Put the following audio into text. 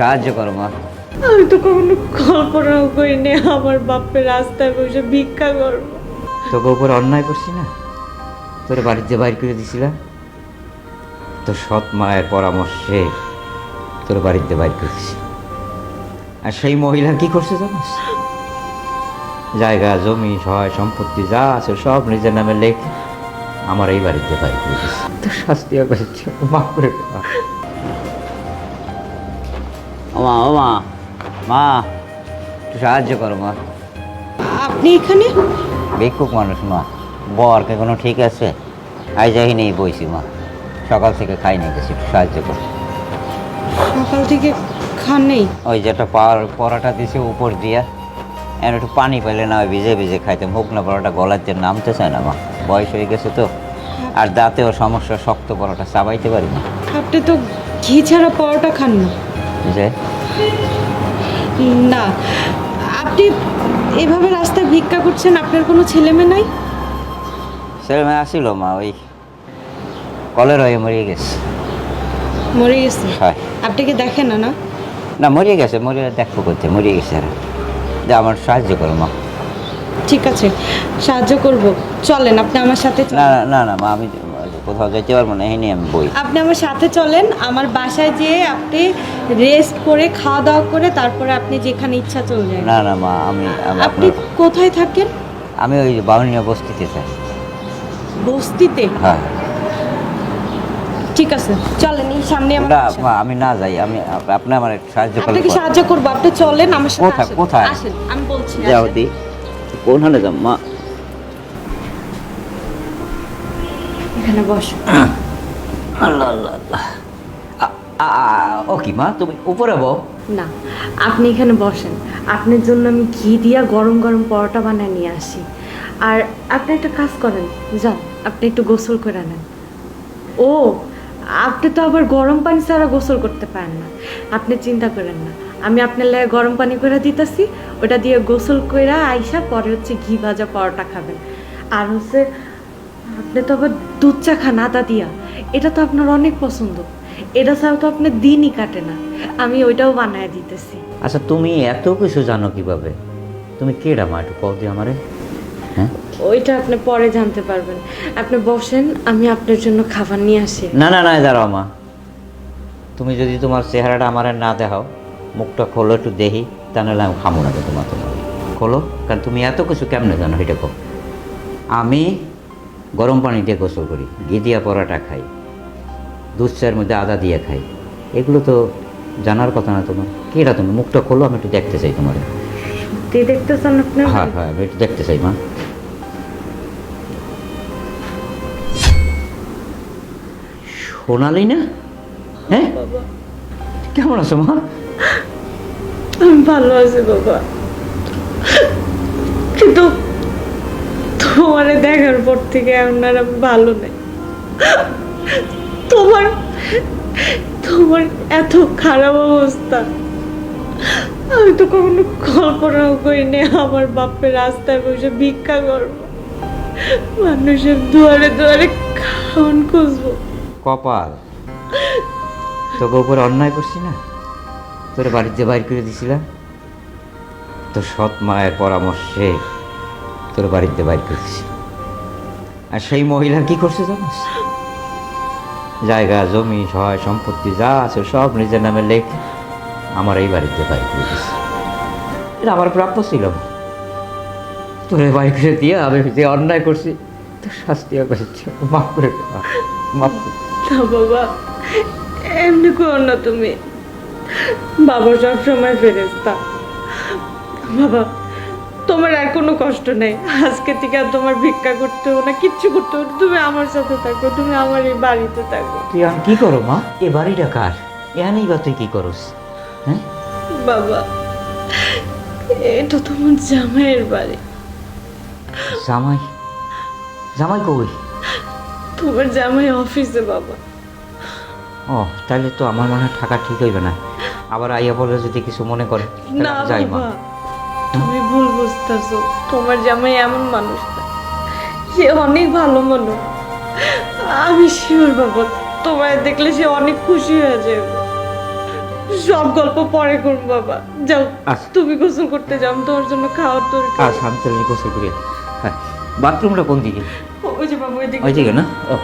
সাহায্য করো মা। আমি তো কখনো কল্পনাও করিনি আমার বাপের রাস্তায় বসে ভিক্ষা করব। তোকে উপরে অন্যায় করছি না? তোর বাড়িতে বাইর করে দিছিলাম। তোর সৎ মায়ের পরামর্শে তোর বাড়িতে বাইর করে দিছি। আর সেই মহিলা কি করছে জানিস? জায়গা জমি সহায় সম্পত্তি যা আছে সব নিজের নামে লেখে আমার এই বাড়িতে বাইর করে দিচ্ছে তোর শাস্তি মাফ করে দে, মা। ও মা একটু সাহায্য করো মা। আপনি এখানে? ভিক্ষুক মানুষ মা। বরকে কোনো ঠিক আছে? আই যাই নেই বইছি মা। সকাল থেকে খাই নাই গেছি একটু সাহায্য কর। সকাল থেকে খান নেই? ওই যেটা পরাটা দিছে উপর দিয়া। এর একটু পানি পেলে না ভিজে ভিজে খাইতে। হোক না পরোটা গলার যে নামতে চায় না মা। বয়স হয়ে গেছে তো। আর দাঁতেও সমস্যা শক্ত পরোটা চাবাইতে পারি না। আপনি তো ঘি ছাড়া পরোটা খান না। না। আপনি এভাবে রাস্তায় ভিক্ষা করছেন আপনার কোনো ছেলে মেয়ে নাই? ছেলে মেয়ে আসিল মা ওই কলের হয়ে মরিয়ে গেছে। মরে গেছে? হয়। আপনি কি দেখেন না না? না মরিয়ে গেছে মরিয়ে দেখব করতে মরিয়ে গেছে আর। যে আমার সাহায্য করো মা। ঠিক আছে সাহায্য করব। চলেন আপনি আমার সাথে না, না না মা আমি কোথাও যেতে পারব না এই নিয়ে আমি বই আপনি আমার সাথে চলেন আমার বাসায় যেয়ে আপনি রেস্ট করে খাওয়া দাওয়া করে তারপরে আপনি যেখানে ইচ্ছা চলে যান না না মা আমি আমি আপনি আপনার কোথায় থাকেন আমি ওই বাউনিয়া বস্তিতে চাই বস্তিতে হ্যাঁ ঠিক আছে চলেন এই সামনে আমার না বাসা। মা আমি না যাই আমি আপ- আপনি আমার একটু সাহায্য করলে আপনাকে সাহায্য করব আপনি চলেন আমার সাথে কোথায়- আসেন। কোথায়? আসেন আমি বলছি যাও আসেন। দি কোনখানে যাম মা এখানে বস। আল্লাহ আল্লাহ আল্লাহ। আ- আ- আ- ও কি মা তুমি উপরে বউ? না আপনি এখানে বসেন। আপনার জন্য আমি ঘি দিয়া গরম গরম পরোটা বানায় নিয়ে আসি। আর আপনি একটা কাজ করেন যান আপনি একটু গোসল করে নেন। ও আপনি তো আবার গরম পানি ছাড়া গোসল করতে পারেন না। আপনি চিন্তা করেন না আমি আপনার লাগে গরম পানি করে দিতেছি ওটা দিয়ে গোসল করে আইসা পরে হচ্ছে ঘি ভাজা পরোটা খাবেন। আর হচ্ছে আপনি তো আবার দুধ চা খান আদা দিয়া। এটা তো আপনার অনেক পছন্দ। এটা ছাড়া তো আপনার দিনই কাটে না। আমি ওইটাও বানায় দিতেছি। আচ্ছা তুমি এত কিছু জানো কীভাবে? তুমি কেডা মা একটু কও দি আমারে। হ্যাঁ? ওইটা আপনি পরে জানতে পারবেন। আপনি বসেন আমি আপনার জন্য খাবার নিয়ে আসি। না না না দাঁড়াও মা। তুমি যদি তোমার চেহারাটা আমার না দেখাও মুখটা খোলো একটু দেখি তা নাহলে আমি খামো না তোমার তোমার খোলো কারণ তুমি এত কিছু কেমনে জানো এটা কো আমি গরম পানি দিয়ে গোসল করি ঘি দিয়া পরোটা খাই দুধ চায়ের মধ্যে আদা দিয়ে খাই। এগুলো তো জানার কথা না তোমার। কি এটা তুমি? মুখটা খোলো আমি একটু দেখতে চাই তোমার। সত্যি দেখতেছেন আপনার হ্যাঁ হ্যাঁ আমি একটু দেখতে চাই মা। সোনালি না? হ্যাঁ? কেমন আছো মা? আমি ভালো আছি বাবা। কিন্তু তোমারে দেখার পর থেকে আর ভালো নেই। তোমার তোমার এত খারাপ অবস্থা। আমি তো কখনো কল্পনাও করি করিনি আমার বাপের রাস্তায় বসে ভিক্ষা করব। মানুষের দুয়ারে দুয়ারে খাওয়ান খুঁজবো। কপাল, তোকে উপরে অন্যায় করছি না? তোর বাড়িতে বাইর করে দিছিলাম? তোর সৎ মায়ের পরামর্শে তোর বাড়িতে বাইর করে দিছি আর সেই মহিলা কি করছে জানিস? জায়গা, জমি, সহায় সম্পত্তি যা আছে সব নিজের নামে লেখে আমার এই বাড়িতে বাইর করে দিছে। এটা আমার প্রাপ্য ছিল। তোর বাইর করে দিয়ে আমি যে অন্যায় করছি, তোর শাস্তি হবে মাফ করে বাবা, এমনি করো না তুমি। বাবা সব সময় ফেরেস্তা বাবা তোমার আর কোনো কষ্ট নেই। আজকে থেকে আর তোমার ভিক্ষা করতে হবে না কিচ্ছু করতে হবে তুমি আমার সাথে থাকো তুমি আমার এই বাড়িতে থাকো। তুই কি করো মা? এ বাড়িটা কার? এখানেই বা তুই কি করস? হ্যাঁ? বাবা এটা তোমার জামাইয়ের বাড়ি। জামাই? জামাই কই? তোমার জামাই অফিসে বাবা। ও তাহলে তো আমার মনে হয় থাকা ঠিক হইবে না। আবার আইয়া বলে যদি কিছু মনে করে না যাই মা। বাবা। বুঝতেছো তোমার জামাই এমন মানুষ না। সে অনেক ভালো মানুষ। আমি শিওর বাবা তোমায় দেখলে সে অনেক খুশি হয়ে যাবে। সব গল্প পরে করুন বাবা। যাও আচ্ছা। তুমি গোসল করতে যাও তোমার জন্য খাওয়ার তোর আচ্ছা আমি তাহলে গোসল করি। হ্যাঁ বাথরুমটা কোন দিকে? ওই যে বাবা ওই দিকে। ওই দিকে না? ও।